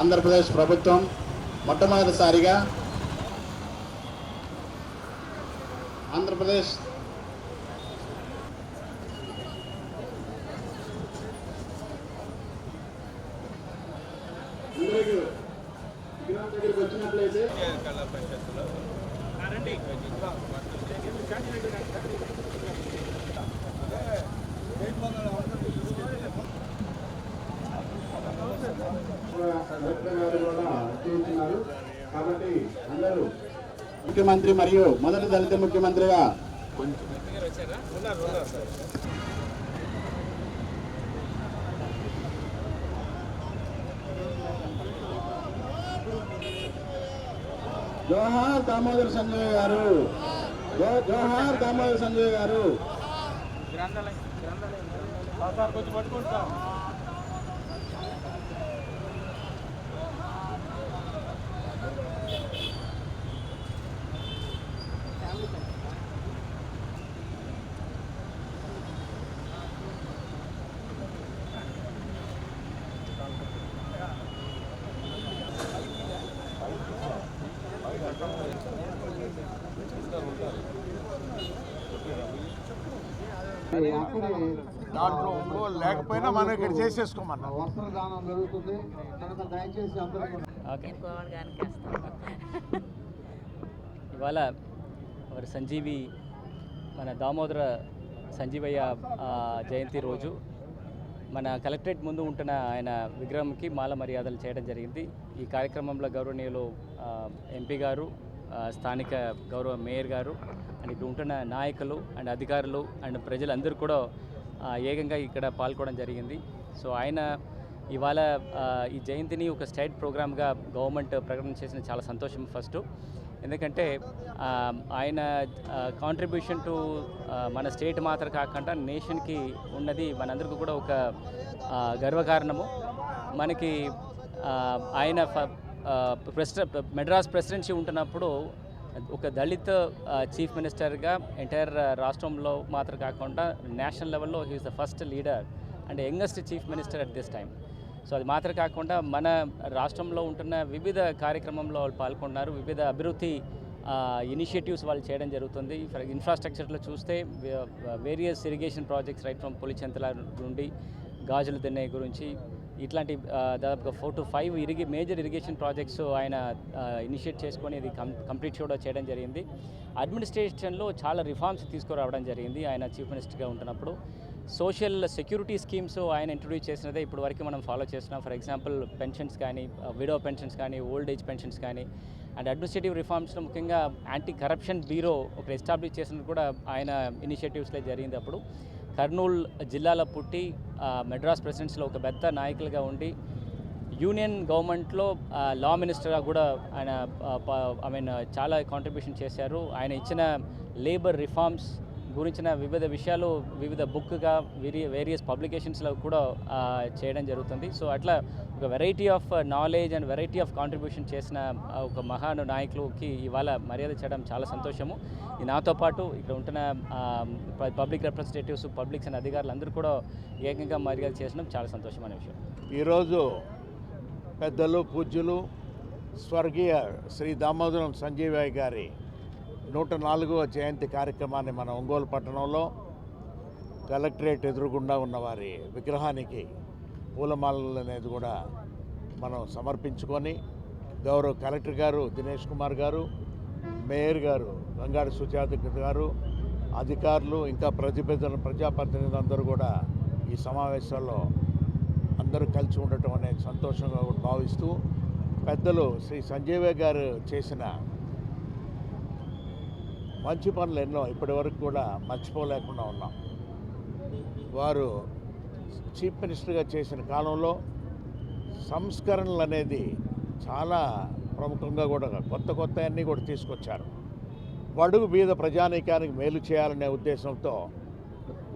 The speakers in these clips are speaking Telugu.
ఆంధ్రప్రదేశ్ ప్రభుత్వం మొట్టమొదటిసారిగా ఆంధ్రప్రదేశ్ దగ్గరికి వచ్చినట్లయితే కలెక్టర్ గారు కూడా చేస్తున్నారు కాబట్టి అందరూ ముఖ్యమంత్రి మరియు మొదటి దళిత ముఖ్యమంత్రిగా జోహార్ దామోదర్ సంజయ్ గారు. జోహార్ దామోదర్ సంజయ్ గారు. దాంట్లో ఒంగోలు లేకపోయినా మనం ఇక్కడ చేసేసుకోమన్నాం వస్త్రదానం జరుగుతుంది. కనుక దయచేసి ఇవాళ మరి సంజీవి మన దామోదర సంజీవయ్య జయంతి రోజు మన కలెక్టరేట్ ముందు ఉంటున్న ఆయన విగ్రహంకి మాల మర్యాదలు చేయడం జరిగింది. ఈ కార్యక్రమంలో గౌరవనీయులు ఎంపీ గారు స్థానిక గౌరవ మేయర్ గారు అండ్ ఇక్కడ ఉంటున్న నాయకులు అండ్ అధికారులు అండ్ ప్రజలందరూ కూడా ఏకంగా ఇక్కడ పాల్గొనడం జరిగింది. సో ఆయన ఇవాళ ఈ జయంతిని ఒక స్టేట్ ప్రోగ్రామ్గా గవర్నమెంట్ ప్రకటన చేసిన చాలా సంతోషం ఫస్ట్. ఎందుకంటే ఆయన కాంట్రిబ్యూషన్ టు మన స్టేట్ మాత్రం కాకుండా నేషన్కి ఉన్నది మనందరికీ కూడా ఒక గర్వకారణము. మనకి ఆయన ప్రెసిడెంట్ మెడ్రాస్ ప్రెసిడెన్సీ ఉంటున్నప్పుడు ఒక దళిత్ చీఫ్ మినిస్టర్గా ఎంటైర్ రాష్ట్రంలో మాత్రం కాకుండా నేషనల్ లెవెల్లో he is the first leader and youngest chief minister at this time so అది మాత్రం కాకుండా మన రాష్ట్రంలో ఉంటున్న వివిధ కార్యక్రమంలో వాళ్ళు పాల్గొన్నారు వివిధ అభివృద్ధి ఇనిషియేటివ్స్ వాళ్ళు చేయడం జరుగుతుంది. ఫర్ ఇన్ఫ్రాస్ట్రక్చర్లో చూస్తే various irrigation projects right from Pulichintala నుండి గాజుల దిన్నె గురించి. ఇట్లాంటి దాదాపుగా ఫోర్ టు ఫైవ్ ఇరిగే మేజర్ ఇరిగేషన్ ప్రాజెక్ట్స్ ఆయన ఇనిషియేట్ చేసుకొని ఇది కం కంప్లీట్ కూడా చేయడం జరిగింది. అడ్మినిస్ట్రేషన్లో చాలా రిఫార్మ్స్ తీసుకురావడం జరిగింది ఆయన చీఫ్ మినిస్టర్గా ఉంటున్నప్పుడు. సోషల్ సెక్యూరిటీ స్కీమ్స్ ఆయన ఇంట్రొడ్యూస్ చేసినదే ఇప్పుడు వరకు మనం ఫాలో చేస్తున్నాం. ఫర్ ఎగ్జాంపుల్ పెన్షన్స్ కానీ విడో పెన్షన్స్ కానీ ఓల్డ్ ఏజ్ పెన్షన్స్ కానీ అండ్ అడ్మినిస్ట్రేటివ్ రిఫార్మ్స్లో ముఖ్యంగా యాంటీ కరప్షన్ బ్యూరో ఒక ఎస్టాబ్లిష్ చేసినట్టు కూడా ఆయన ఇనిషియేటివ్స్లో జరిగింది అప్పుడు. కర్నూలు జిల్లాలో పుట్టి మెడ్రాస్ ప్రెసిడెన్సీలో ఒక పెద్ద నాయకులుగా ఉండి యూనియన్ గవర్నమెంట్లో లా మినిస్టర్గా కూడా ఆయన ఐ మీన్ చాలా కాంట్రిబ్యూషన్ చేశారు. ఆయన ఇచ్చిన లేబర్ రిఫార్మ్స్ గురించిన వివిధ విషయాలు వివిధ బుక్గా వేరి వేరియస్ పబ్లికేషన్స్లో కూడా చేయడం జరుగుతుంది. సో అట్లా ఒక variety of knowledge and variety of contribution చేసిన ఒక మహాను నాయకులకి ఇవాళ మర్యాద చేయడం చాలా సంతోషము. ఈ నాతో పాటు ఇక్కడ ఉంటున్న పబ్లిక్ రిప్రజెంటేటివ్స్ పబ్లిక్స్ అండ్ అధికారులు అందరూ కూడా ఏకంగా మర్యాద చేసడం చాలా సంతోషమైన విషయం. ఈరోజు పెద్దలు పూజ్యులు స్వర్గీయ శ్రీ దామోదరం సంజీవయ్య గారి నూట నాలుగవ జయంతి కార్యక్రమాన్ని మన ఒంగోలు పట్టణంలో కలెక్టరేట్ ఎదురుగుండా ఉన్న వారి విగ్రహానికి పూలమాలలు అనేది కూడా మనం సమర్పించుకొని గౌరవ కలెక్టర్ గారు దినేష్ కుమార్ గారు మేయర్ గారు గంగాడి సుజాత గారు అధికారులు ఇంకా ప్రతిపెద్దలు ప్రజాప్రతినిధులు అందరూ కూడా ఈ సమావేశాల్లో అందరూ కలిసి ఉండటం అనేది సంతోషంగా భావిస్తూ పెద్దలు శ్రీ సంజీవ గారు చేసిన మంచి పనులు ఎన్నో ఇప్పటి వరకు కూడా మర్చిపోలేకుండా ఉన్నాం. వారు చీఫ్ మినిస్టర్గా చేసిన కాలంలో సంస్కరణలు అనేది చాలా ప్రముఖంగా కూడా కొత్త కొత్త అన్నీ కూడా తీసుకొచ్చారు. బడుగు బీద ప్రజానీకానికి మేలు చేయాలనే ఉద్దేశంతో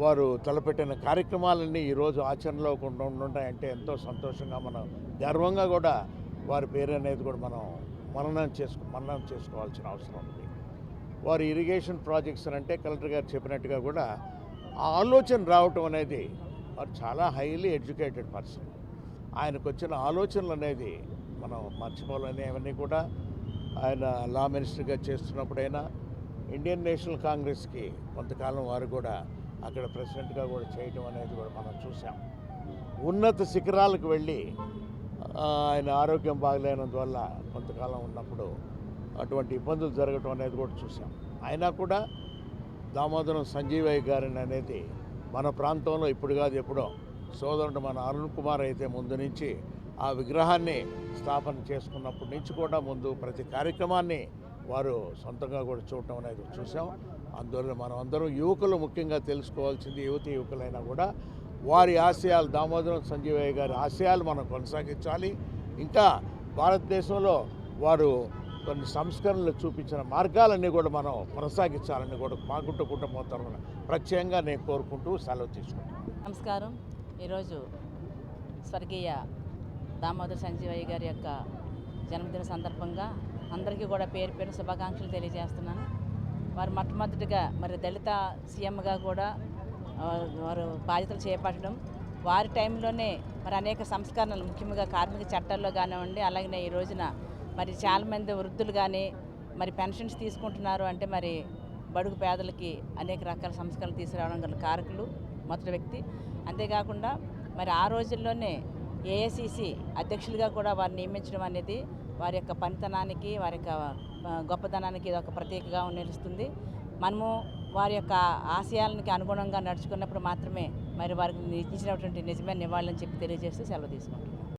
వారు తలపెట్టిన కార్యక్రమాలన్నీ ఈరోజు ఆచరణలో ఉంటున్నాయంటే ఎంతో సంతోషంగా మనం గర్వంగా కూడా వారి పేరు అనేది కూడా మనం మననం చేసుకో మననం చేసుకోవాల్సిన అవసరం ఉంది. వారు ఇరిగేషన్ ప్రాజెక్ట్స్ అంటే కలెక్టర్ గారు చెప్పినట్టుగా కూడా ఆ ఆలోచన రావటం అనేది వారు చాలా హైలీ ఎడ్యుకేటెడ్ పర్సన్. ఆయనకు వచ్చిన ఆలోచనలు అనేది మనం మర్చిపోలేని అవన్నీ కూడా ఆయన లా మినిస్టర్గా చేస్తున్నప్పుడైనా ఇండియన్ నేషనల్ కాంగ్రెస్కి కొంతకాలం వారు కూడా అక్కడ ప్రెసిడెంట్గా కూడా చేయటం అనేది కూడా మనం చూసాం. ఉన్నత శిఖరాలకు వెళ్ళి ఆయన ఆరోగ్యం బాగలేనందువల్ల కొంతకాలం ఉన్నప్పుడు అటువంటి ఇబ్బందులు జరగటం అనేది కూడా చూసాం అయినా కూడా దామోదరం సంజీవయ్య గారిని అనేది మన ప్రాంతంలో ఇప్పుడు కాదు ఎప్పుడో సోదరుడు మన అరుణ్ కుమార్ అయితే ముందు నుంచి ఆ విగ్రహాన్ని స్థాపన చేసుకున్నప్పటి నుంచి కూడా ముందు ప్రతి కార్యక్రమాన్ని వారు సొంతంగా కూడా చూడటం అనేది చూసాం అందువల్ల మనం అందరం యువకులు ముఖ్యంగా తెలుసుకోవాల్సింది యువతి యువకులైనా కూడా వారి ఆశయాలు దామోదరం సంజీవయ్య గారి ఆశయాలు మనం కొనసాగించాలి. ఇంకా భారతదేశంలో వారు కొన్ని సంస్కరణలు చూపించిన మార్గాలన్నీ కూడా మనం కొనసాగించాలని కూడా మాగుంట కుటుంబం తరఫున ప్రత్యేకంగా నేను కోరుకుంటూ సెలవు తీసుకుంటాను నమస్కారం. ఈరోజు స్వర్గీయ దామోదర్ సంజీవయ్య గారి యొక్క జన్మదిన సందర్భంగా అందరికీ కూడా పేరు పేరు శుభాకాంక్షలు తెలియజేస్తున్నాను. వారు మొట్టమొదటిగా మరి దళిత సీఎంగా కూడా వారు బాధ్యతలు చేపట్టడం వారి టైంలోనే మరి అనేక సంస్కరణలు ముఖ్యంగా కార్మిక చట్టాల్లో కానివ్వండి అలాగనే ఈ రోజున మరి చాలామంది వృద్ధులు కానీ మరి పెన్షన్స్ తీసుకుంటున్నారు అంటే మరి బడుగు పేదలకి అనేక రకాల సంస్కరణలు తీసుకురావడం గల కారకులు మొదటి వ్యక్తి. అంతేకాకుండా మరి ఆ రోజుల్లోనే ఏఐసిసి అధ్యక్షులుగా కూడా వారిని నియమించడం అనేది వారి యొక్క పనితనానికి వారి యొక్క గొప్పతనానికి ఇది ఒక ప్రతీకగా నిలుస్తుంది. మనము వారి యొక్క ఆశయాలకి అనుగుణంగా నడుచుకున్నప్పుడు మాత్రమే మరి వారికి ఇచ్చినటువంటి నిజమైన నివాళులని చెప్పి తెలియజేస్తూ సెలవు తీసుకుంటాం